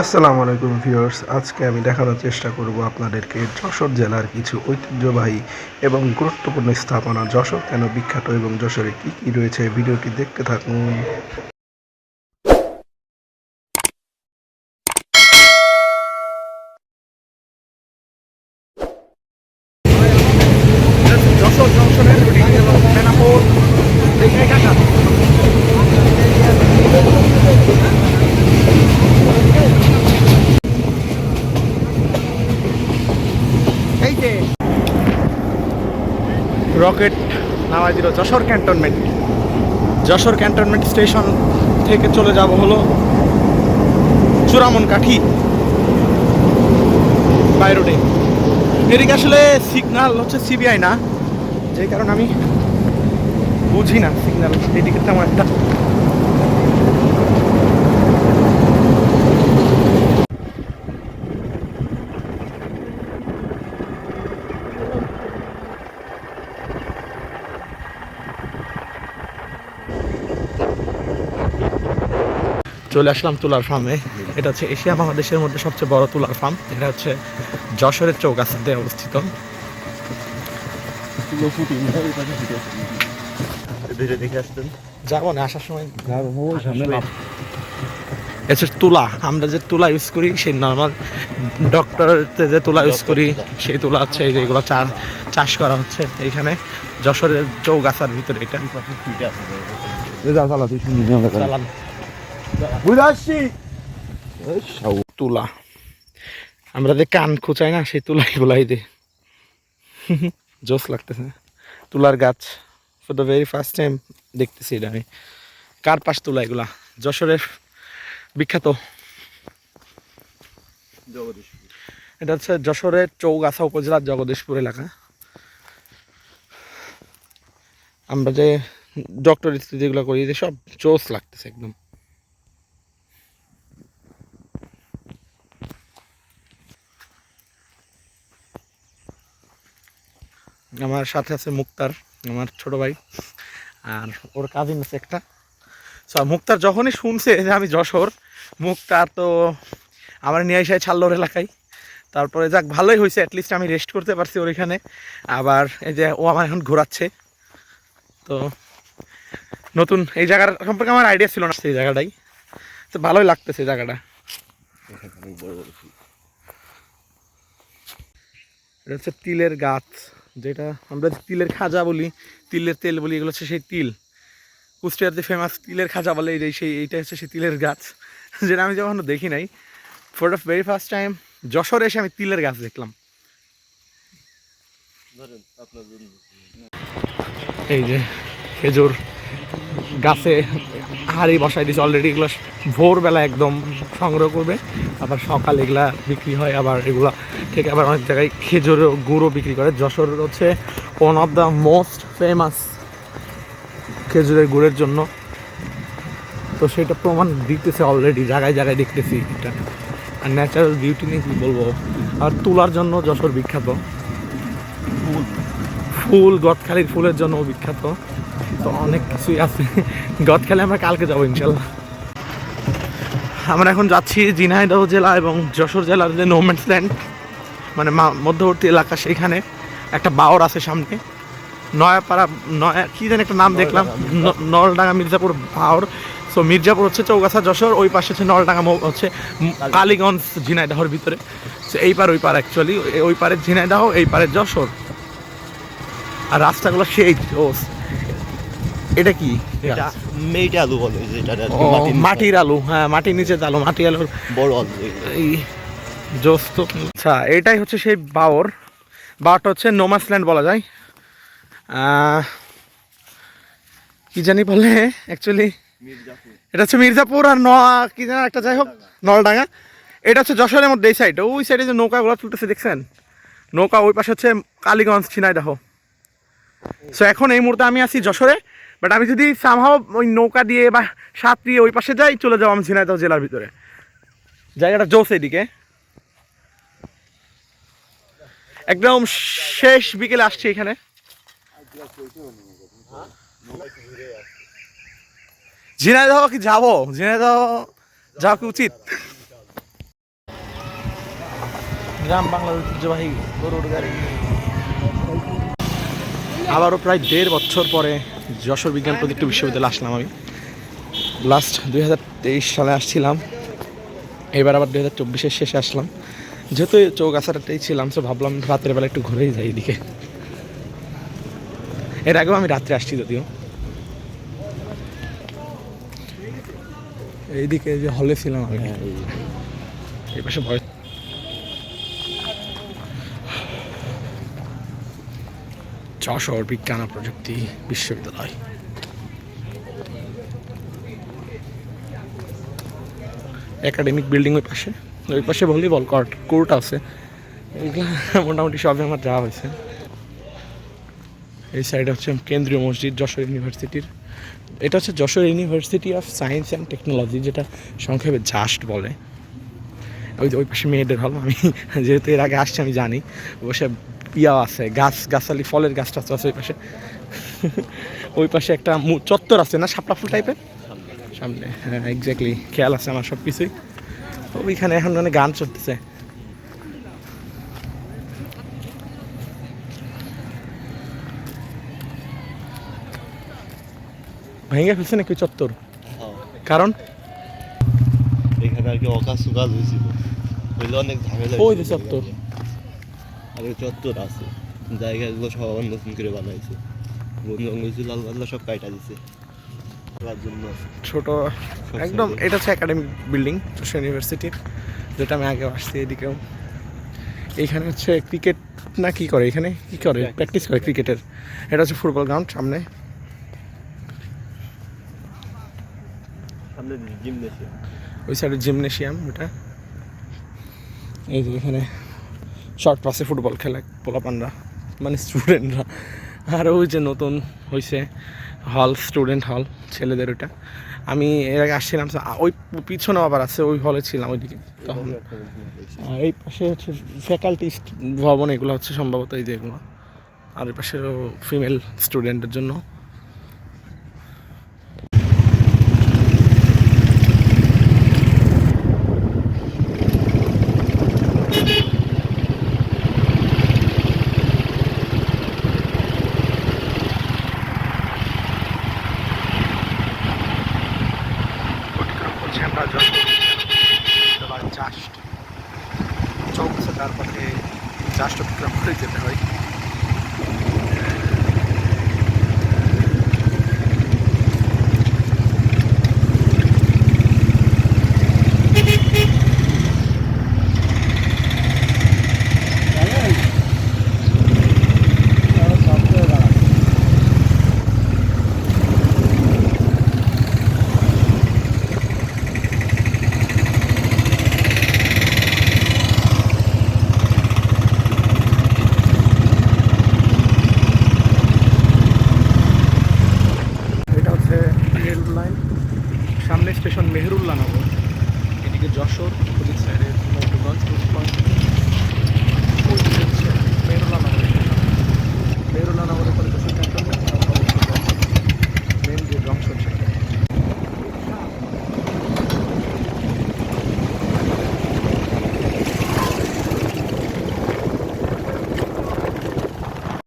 আসসালামু আলাইকুম ভিউয়ার্স, আজকে আমি দেখানোর চেষ্টা করব আপনাদেরকে যশোর জেলার কিছু ঐতিহ্যবাহী এবং গুরুত্বপূর্ণ স্থাপনা যশোর কেন বিখ্যাত এবং যশোরে কী কী রয়েছে, ভিডিওটি দেখতে থাকুন যশোর জংশনের রুটিং এবং বেনাপোল দেখে কাকা এই যে রকেট নামাই দিল Jessore cantonment. Jessore cantonment station থেকে চলে যাব হলো চূড়ামন কাঠি বাই রোডে। এদিকে আসলে সিগনাল হচ্ছে সিবিআই না, যে কারণে আমি বুঝি না সিগনাল এদিকে তেমন একটা চলে আসলাম তুলার ফার্মে এটা হচ্ছে এশিয়া মহাদেশের মধ্যে সবচেয়ে বড় তুলার ফার্ম এটা হচ্ছে যশোরের চৌগাছাতে অবস্থিত। যাব না আসার সময় এটা তুলা আমরা যে তুলা ইউজ করি সেই নর্মাল ডক্টরতে যে তুলা ইউজ করি সেই তুলা হচ্ছে এই যে চাষ চাষ করা হচ্ছে এইখানে। যশোরের চৌগাছার ভিতরে এটা। চালান তুলা। আমরা যে কান খুচাই না সেই তুলা এগুলাই দে। জোস লাগতেছে। তুলার গাছ। For the very first time দেখতেছি এটা আমি। কার পাশ তুলা এগুলা যশোরের বিখ্যাত। এটা হচ্ছে যশোরের চৌগাছা উপজেলার জগদীশপুর এলাকা। আমরা যে ডক্টর যেগুলো করি যে সব জোস লাগতেছে একদম। আমার সাথে আছে মুক্তার, আমার ছোট ভাই। আর ওর কাজিন আছে একটা। সো মুক্তার যখনই শুনছে যে আমি যশোর, মুক্তার তো আমার নিয়ে এসে ছাড়লো ওর এলাকায়। তারপরে যাক, ভালোই হয়েছে অ্যাটলিস্ট আমি রেস্ট করতে পারছি ওর এখানে। আবার এই যে ও আমার এখন ঘোরাচ্ছে। তো নতুন, এই জায়গার সম্পর্কে আমার আইডিয়া ছিল না সেই জায়গাটাই। তো ভালোই লাগতেছে জায়গাটা। এটা হচ্ছে তিলের গাছ। যেটা আমরা তিলের খাজা বলি তিলের তেল বলি এগুলো হচ্ছে সেই তিল। কুষ্টিয়ার যে ফেমাস তিলের খাজা বলে এই সেই এইটা হচ্ছে সেই তিলের গাছ। যেটা আমি যখন দেখি নাই for the very first time যশোরে এসে আমি তিলের গাছ দেখলাম। এই যে খেজুর। গাছে হাড়ি বসাই দিয়েছে অলরেডি এগুলো ভোরবেলা একদম সংগ্রহ করবে। আবার সকাল এগুলা বিক্রি হয়, আবার এগুলা থেকে আবার অনেক জায়গায় খেজুরও গুঁড়ো বিক্রি করে। যশোর হচ্ছে one of the most famous খেজুরের গুড়ের জন্য। তো সেটা প্রমাণ দিতেছে অলরেডি জায়গায় জায়গায় দেখতেছি এটা। আর ন্যাচারাল বিউটি নিয়ে কী বলব? আর তুলার জন্য যশোর বিখ্যাত। ফুল। গদখালির ফুলের জন্য বিখ্যাত। তো অনেক কিছুই আছে। গদ খেলে আমরা কালকে যাব ইনশাল্লাহ। আমরা এখন যাচ্ছি ঝিনাইদহ জেলা এবং যশোর জেলার যে নোম্যান্স ল্যান্ড মানে মধ্যবর্তী এলাকা সেইখানে একটা বাওর আছে সামনে। নয়াপাড়া নয়া কি যেন একটা নাম দেখলাম। নলডাঙ্গা মির্জাপুর বাওর। সো মির্জাপুর হচ্ছে চৌগাছা যশোর ওই পাশে হচ্ছে নলডাঙ্গা হচ্ছে কালীগঞ্জ ঝিনাইদহর ভিতরে। So এই পার ওই পার অ্যাকচুয়ালি ওই পারে ঝিনাইদহ এই পারে যশোর। আর রাস্তাগুলো সেই ও এটা কি? এটা মেয়েটা আলু বলে যেটা মাটির আলু হ্যাঁ মাটির নিচে আলু মাটি আলুর বড় আলু। এই জোস্ত। আচ্ছা এটাই হচ্ছে সেই বাওর। বাওরটা হচ্ছে নোমাসল্যান্ড বলা যায়। কি জানি বলে অ্যাকচুয়ালি এটা হচ্ছে মির্জাপুর আর ন কি জানি একটা যাই হোক নলডাঙ্গা। এটা হচ্ছে যশোরের মধ্যে এই সাইড ওই সাইডে যে নৌকাগুলো তুলতেছে দেখছেন? নৌকা ওই পাশে হচ্ছে কালীগঞ্জ ছিনাইদাহ সো এখন এই মুহূর্তে আমি আছি যশোরে। বাট আমি যদি সামহাও ওই নৌকা দিয়ে বা সাত দিয়ে ওই পাশে যাই, চলে যাব আমি ঝিনাইদহ জেলার ভিতরে। জায়গাটা জোস এদিকে। একদম শেষ বিকেলে আসছি এখানে। ঝিনাইদহ কি যাব? ঝিনাইদহ যাওয়া কি উচিত? গ্রাম বাংলার ঐতিহ্যবাহী গরুর গাড়ি। আবারও প্রায় দেড় বছর পরে যশোর বিজ্ঞান প্রযুক্তি বিশ্ববিদ্যালয়ে আসলাম আমি। লাস্ট দু হাজার তেইশ সালে আসছিলাম। এবার আবার দুই হাজার চব্বিশের শেষে আসলাম। যেহেতু চৌগাছাটাতেই ছিলাম তো ভাবলাম রাতের বেলা একটু ঘুরেই যাই এদিকে। এর আগেও আমি রাত্রে আসছি যদিও। এইদিকে যে হলে ছিলাম আমি। এই পাশে ভয় যশোর বিজ্ঞান ও প্রযুক্তি বিশ্ববিদ্যালয়। একাডেমিক বিল্ডিং ওই পাশে। ওই পাশে ভলিবল কোর্ট কোর্ট আছে। মোটামুটি সবই আমার যাওয়া হয়েছে। এই সাইডে হচ্ছে কেন্দ্রীয় মসজিদ, যশোর ইউনিভার্সিটির। এটা হচ্ছে Jessore university of science and technology, যেটা সংক্ষেপে জাস্ট বলে। ওই ওই পাশে মেয়েদের হল, আমি যেহেতু এর আগে আসছি, আমি জানি। অবশ্য পিয়াও আছে গাছ গাছালি ফলের গাছ টাছ আছে ওই পাশে। ওই পাশে একটা চত্বর আছে না শাপলা ফুল টাইপের সামনে হ্যাঁ এক্স্যাক্টলি খেয়াল আছে আমার সব কিছুই ওইখানে এখন মানে গান চলতেছে। ভেঙে ফেলছে নাকি চত্বর? হ্যাঁ। কারণ? এখানে আর কি অকাশ সুকাল হয়েছিল অনেক ওই চত্বর। ওই চত্বর আছে। জায়গাগুলো সব আবার নতুন করে বানাইছে। বন জঙ্গল ছিল লাল পাতলা সব কাটা দিছে। জন্য। ছোট একদম এটা হচ্ছে একাডেমিক বিল্ডিং যশোর ইউনিভার্সিটির যেটা আমি আগেও আসছি এদিকেও। এইখানে হচ্ছে ক্রিকেট না কি করে এখানে? কি করে? প্র্যাকটিস করে ক্রিকেটের এটা হচ্ছে ফুটবল গ্রাউন্ড সামনে। ওই সাইডে জিমনেশিয়াম ওটা। এই যে এখানে শর্ট পাসে ফুটবল খেলে পোলাপানরা মানে স্টুডেন্টরা আর ওই যে নতুন হয়েছে হল স্টুডেন্ট হল ছেলেদের ওটা আমি এর আগে আসছিলাম ওই পিছনে আবার আছে, ওই হলে ছিলাম ওইদিকে। তখন আর এই পাশে হচ্ছে ফ্যাকাল্টি ভবন, এগুলো হচ্ছে সম্ভবত এই যে এগুলো। আর এই পাশে ফিমেল স্টুডেন্টের জন্য